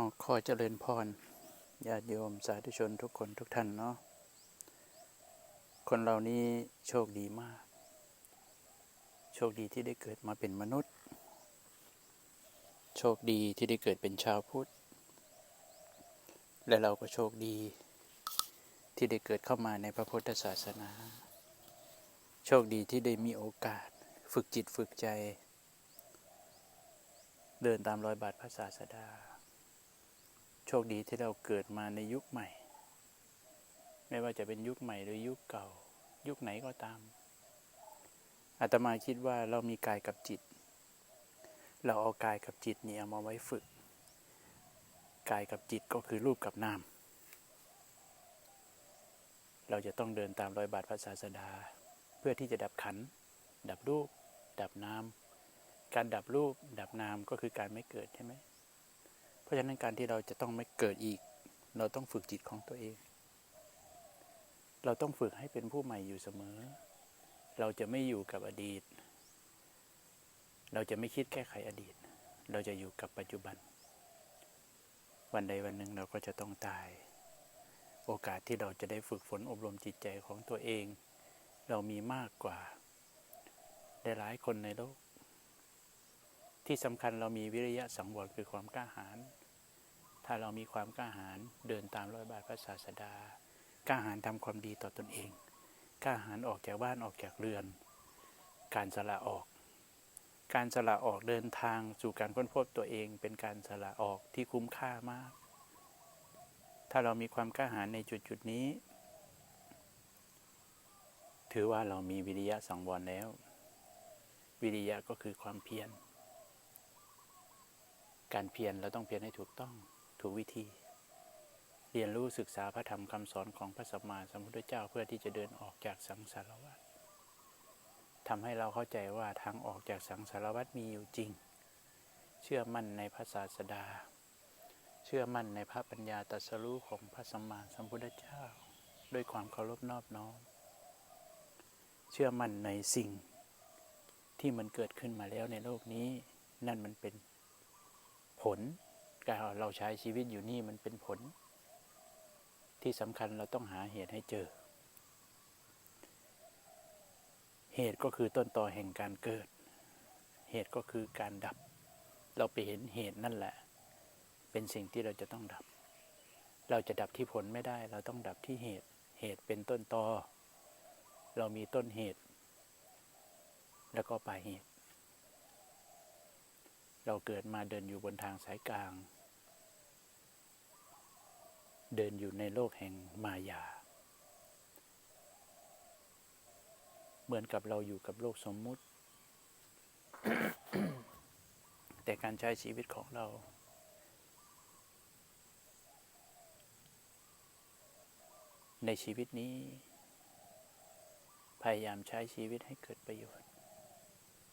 เอาขอเจริญพรญาติโยมสาธุชนทุกคนทุกท่านเนาะคนเรานี้โชคดีมาก โชคดีที่ได้เกิดมาเป็นมนุษย์ โชคดีที่ได้เกิดเป็นชาวพุทธ และเราก็โชคดี ที่ได้เกิดเข้ามาในพระพุทธศาสนา โชคดีที่ได้มีโอกาสฝึกจิตฝึกใจ เดินตามรอยบาทพระศาสดา โชคดีที่เราเกิดมาในยุคใหม่ ไม่ว่าจะเป็นยุคใหม่หรือยุคเก่า ยุคไหนก็ตามอาตมาคิดว่าเรามีกายกับจิต เราเอากายกับจิตนี่เอามาไว้ฝึก กายกับจิตก็คือรูปกับนาม เราจะต้องเดินตามรอยบาทพระศาสดา เพื่อที่จะดับขัน ดับรูป ดับนาม การดับรูป ดับนามก็คือการไม่เกิดใช่ไหม ราะฉะนั้นการที่เราจะต้องไม่เกิดอีก เราต้องฝึกจิตของตัวเอง เราต้องฝึกให้เป็นผู้ใหม่อยู่เสมอ เราจะไม่อยู่กับอดีต เราจะไม่คิดแก้ไขอดีต เราจะอยู่กับปัจจุบัน วันใดวันหนึ่งเราก็จะต้องตาย โอกาสที่เราจะได้ฝึกฝนอบรมจิตใจของตัวเอง เรามีมากกว่าได้หลายคนในโลกที่สำคัญเรามีวิริยะสังวรคือความกล้าหาญ ถ้าเรามีความกล้าหาญเดินตามรอยบาทพระศาสดากล้าหาญทำความดีต่อตนเอง กล้าหาญออกจากบ้านออกจากเรือน การสละออก การสละออกเดินทางสู่การค้นพบตัวเองเป็นการสละออกที่คุ้มค่ามาก ถ้าเรามีความกล้าหาญในจุดจุดนี้ ถือว่าเรามีวิริยะสังวรแล้ว วิริยะก็คือความเพียร การเพียรเราต้องเพียรให้ถูกต้อง ถูกวิธี เรียนรู้ศึกษาพระธรรมคำสอนของพระสัมมาสัมพุทธเจ้าเพื่อที่จะเดินออกจากสังสารวัฏทำให้เราเข้าใจว่าทางออกจากสังสารวัฏมีอยู่จริง เชื่อมั่นในพระศาสดา เชื่อมั่นในพระปัญญาตรัสรู้ของพระสัมมาสัมพุทธเจ้า ด้วยความเคารพนอบน้อม เชื่อมั่นในสิ่งที่มันเกิดขึ้นมาแล้วในโลกนี้ นั่นมันเป็นผล การเราใช้ชีวิตอยู่นี่มันเป็นผล ที่สำคัญเราต้องหาเหตุให้เจอ เหตุก็คือต้นตอแห่งการเกิด เหตุก็คือการดับ เราไปเห็นเหตุนั่นแหละ เป็นสิ่งที่เราจะต้องดับ เราจะดับที่ผลไม่ได้ เราต้องดับที่เหตุ เหตุเป็นต้นตอเรามีต้นเหตุ แล้วก็ปลายเหตุเราเกิดมาเดินอยู่บนทางสายกลาง เดินอยู่ในโลกแห่งมายา เหมือนกับเราอยู่กับโลกสมมุติ แต่การใช้ชีวิตของเรา ในชีวิตนี้ พยายามใช้ชีวิตให้เกิดประโยชน์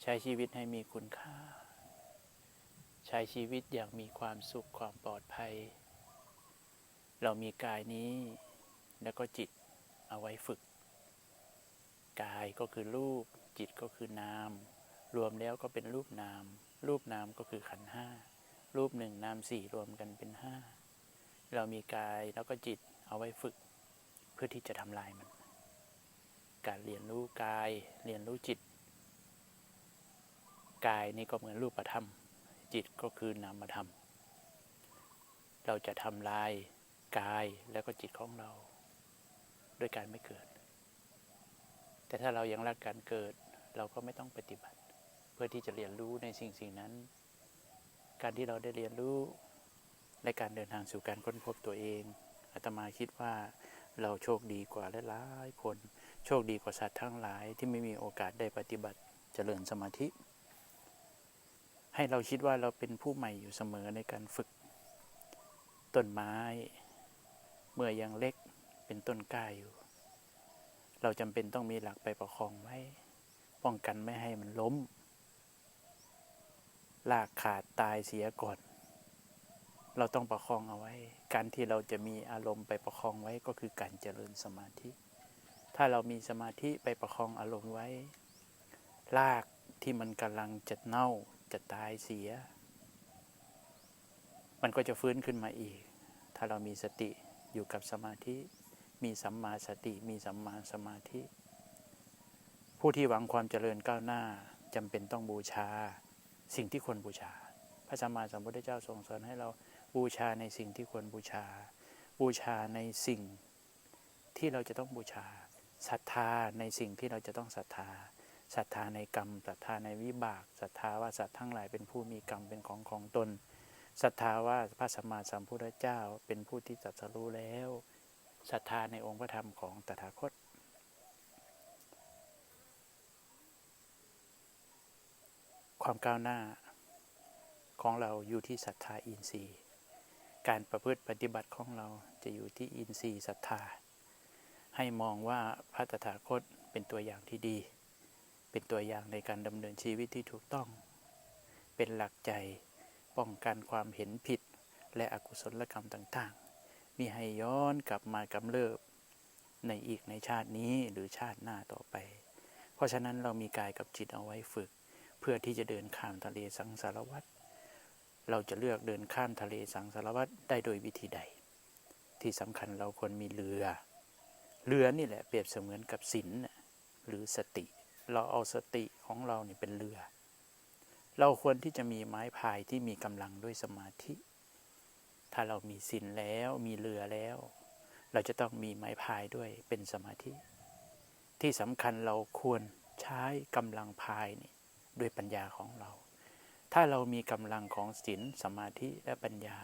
ใช้ชีวิตให้มีคุณค่า ใช้ชีวิตอย่างมีความสุขความปลอดภัย เรามีกายนี้ แล้วก็จิตเอาไว้ฝึก กายก็คือรูป จิตก็คือนาม รวมแล้วก็เป็นรูปนาม รูปนามก็คือขันห้า รูปหนึ่งนามสี่รวมกันเป็นห้า เรามีกายแล้วก็จิตเอาไว้ฝึก เพื่อที่จะทำลายมัน การเรียนรู้กาย เรียนรู้จิต กายนี่ก็เหมือนรูปธรรม จิตก็คือนามธรรม เราจะทำลาย กายแล้วก็จิตของเรา ด้วยการไม่เกิด แต่ถ้าเรายังรักการเกิดเราก็ไม่ต้องปฏิบัติ เพื่อที่จะเรียนรู้ในสิ่งสิ่งนั้น การที่เราได้เรียนรู้ในการเดินทางสู่การค้นพบตัวเองอาตมาคิดว่าเราโชคดีกว่าหลายๆคน โชคดีกว่าสัตว์ทั้งหลายที่ไม่มีโอกาสได้ปฏิบัติเจริญสมาธิ ให้เราคิดว่าเราเป็นผู้ใหม่อยู่เสมอในการฝึกต้นไม้ เมื่อยังเล็กเป็นต้นกล้าอยู่ เราจำเป็นต้องมีหลักไปประคองไว้ ป้องกันไม่ให้มันล้มลากขาดตายเสียก่อน เราต้องประคองเอาไว้ การที่เราจะมีอารมณ์ไปประคองไว้ก็คือการเจริญสมาธิ ถ้าเรามีสมาธิไปประคองอารมณ์ไว้ลากที่มันกำลังจะเน่าจะตายเสียมมันก็จะฟื้นขึ้นมาอีก ถ้าเรามีสติ อยู่กับสมาธิ มีสัมมาสติ มีสัมมาสมาธิ ผู้ที่หวังความเจริญก้าวหน้าจำเป็นต้องบูชาสิ่งที่ควรบูชา พระสัมมาสัมพุทธเจ้าทรงสอนให้เราบูชาในสิ่งที่ควรบูชา บูชาในสิ่งที่เราจะต้องบูชาศรัทธาในสิ่งที่เราจะต้องศรัทธาศรัทธาในกรรมศรัทธาในวิบากศรัทธาว่าสัตว์ทั้งหลายเป็นผู้มีกรรมเป็นของของตน ศรัทธาว่าพระสัมมาสัมพุทธเจ้า เป็นผู้ที่ตรัสรู้แล้วศรัทธาในองค์พระธรรมของตถาคต ความก้าวหน้าของเราอยู่ที่ศรัทธาอินทรีย์ การประพฤติปฏิบัติของเราจะอยู่ที่อินทรีย์ศรัทธา ให้มองว่าพระตถาคตเป็นตัวอย่างที่ดี เป็นตัวอย่างในการดำเนินชีวิตที่ถูกต้อง เป็นหลักใจ ป้องกันความเห็นผิด และอกุศลกรรมต่างๆมีให้ย้อนกลับมากำเริบ ในอีกในชาตินี้หรือชาติหน้าต่อไป เพราะฉะนั้นเรามีกายกับจิตเอาไว้ฝึก เพื่อที่จะเดินข้ามทะเลสังสารวัฏเราจะเลือกเดินข้ามทะเลสังสารวัฏได้โดยวิธีใด ที่สำคัญเราควรมีเรือ เรือนี่แหละเปรียบเสมือนกับศีลหรือสติ เราเอาสติของเราเนี่ยเป็นเรือ เราควรที่จะมีไม้พายที่มีกำลังด้วยสมาธิ ถ้าเรามีศีลแล้วมีเรือแล้ว เราจะต้องมีไม้พายด้วยเป็นสมาธิ ที่สำคัญเราควรใช้กำลังพายนี่ด้วยปัญญาของเรา ถ้าเรามีกำลังของศีลสมาธิและปัญญา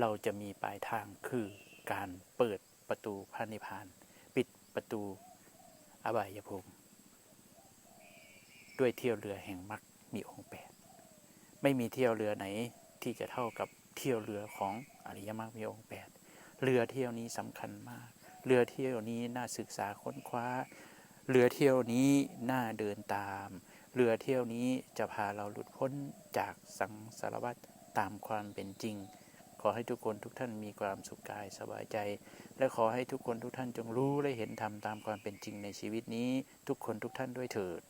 เราจะมีปลายทางคือการเปิดประตูพระนิพพาน ปิดประตูอบายภูมิด้วยเที่ยวเรือแห่งมรรคมีองค์แปด ไม่มีเที่ยวเรือไหนที่จะเท่ากับเที่ยวเรือของอริยมรรคมีองค์แปดเรือเที่ยวนี้สำคัญมาก เรือเที่ยวนี้น่าศึกษาค้นคว้า เรือเที่ยวนี้น่าเดินตาม เรือเที่ยวนี้จะพาเราหลุดพ้นจากสังสารวัฏตามความเป็นจริง ขอให้ทุกคนทุกท่านมีความสุขกายสบายใจ และขอให้ทุกคนทุกท่านจงรู้และเห็นธรรมตามความเป็นจริงในชีวิตนี้ ทุกคนทุกท่านด้วยเถิด